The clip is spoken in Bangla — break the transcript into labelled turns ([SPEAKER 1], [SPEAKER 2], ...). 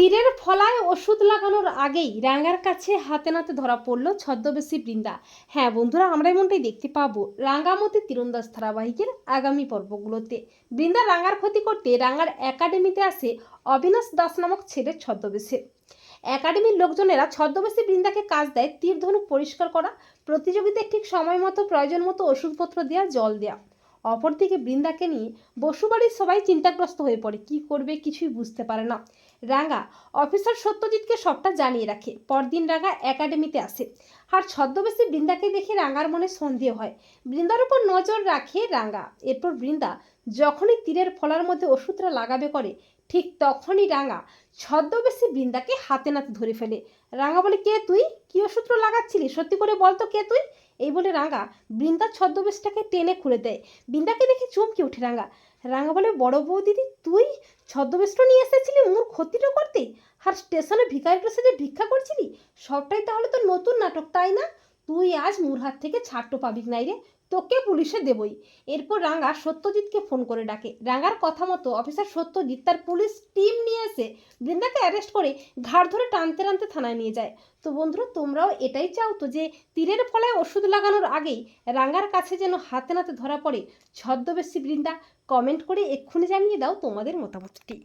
[SPEAKER 1] তীরের ফলায় ওষুধ লাগানোর আগেই রাঙ্গার কাছে হাতে নাতে ধরা পড়ল ছদ্মবেশী বৃন্দা। হ্যাঁ বন্ধুরা, আমরা এমনটাই দেখতে পাবো রাঙ্গামতি তীরন্দাজ ধারাবাহিকের আগামী পর্বগুলোতে। বৃন্দা রাঙ্গার ক্ষতি করতে রাঙ্গার একাডেমিতে আসে অবিনাশ দাস নামক ছেলের ছদ্মবেশে। একাডেমির লোকজনেরা ছদ্মবেশী বৃন্দাকে কাজ দেয় তীর ধনুক পরিষ্কার করা প্রতিযোগিতায় ঠিক সময় মতো প্রয়োজন মতো ওষুধপত্র দেওয়া জল দেওয়া অপরদিকে বৃন্দাকে নিয়ে বসুবাড়ির সবাই চিন্তাগ্রস্ত হয়ে পড়ে। কি করবে কিছুই বুঝতে পারে না। রাঙ্গা অফিসার সত্যজিৎকে সবটা জানিয়ে রাখে। পরদিন রাঙ্গা একাডেমিতে আসে। আর ছদ্মবেশী বৃন্দাকে দেখে রাঙ্গার মনে সন্দেহ হয়। বৃন্দার উপর নজর রাখে রাঙ্গা এরপর বৃন্দা যখনই তীরের ফলার মধ্যে ওষুধটা লাগাবে করে, ঠিক তখনই রাঙ্গা ছদ্মবেশী বৃন্দাকে হাতে নাতে ধরে ফেলে। রাঙ্গা বলে, কে তুই? কি ওষুধটা লাগাচ্ছিলি? সত্যি করে বলতো কে তুই? এই বলে রাঙা বৃন্দার ছদ্মবেশটাকে টেনে খুলে দেয়। বৃন্দাকে দেখে চমকে ওঠে রাঙা। রাঙা বলে, বড় বউ দিদি, তুই ছদ্মবেশটা নিয়ে এসেছিলি মোর ক্ষতিটা করতে? আর স্টেশনে ভিকারিটার সাথে ভিক্ষা করছিলি? সবটাই তাহলে তো নতুন নাটক, তাই না? তুই আজ মোর হাত থেকে ছাড়টো পাবি নাই রে তোকে পুলিশে দেবই। এরপর রাঙ্গা সত্যজিৎকে ফোন করে ডাকে। রাঙ্গার কথা মতো অফিসার সত্যজিৎ তার পুলিশ টিম নিয়ে এসে বৃন্দাকে অ্যারেস্ট করে ঘাড় ধরে টানতে টানতে থানায় নিয়ে যায়। তো বন্ধুরা, তোমরাও এটাই চাও তো যে তীরের ফলায় ওষুধ লাগানোর আগেই রাঙ্গার কাছে যেন হাতে নাতে ধরা পড়ে ছদ্মবেশী বৃন্দা, কমেন্ট করে এক্ষুনি জানিয়ে দাও তোমাদের মতামতটি।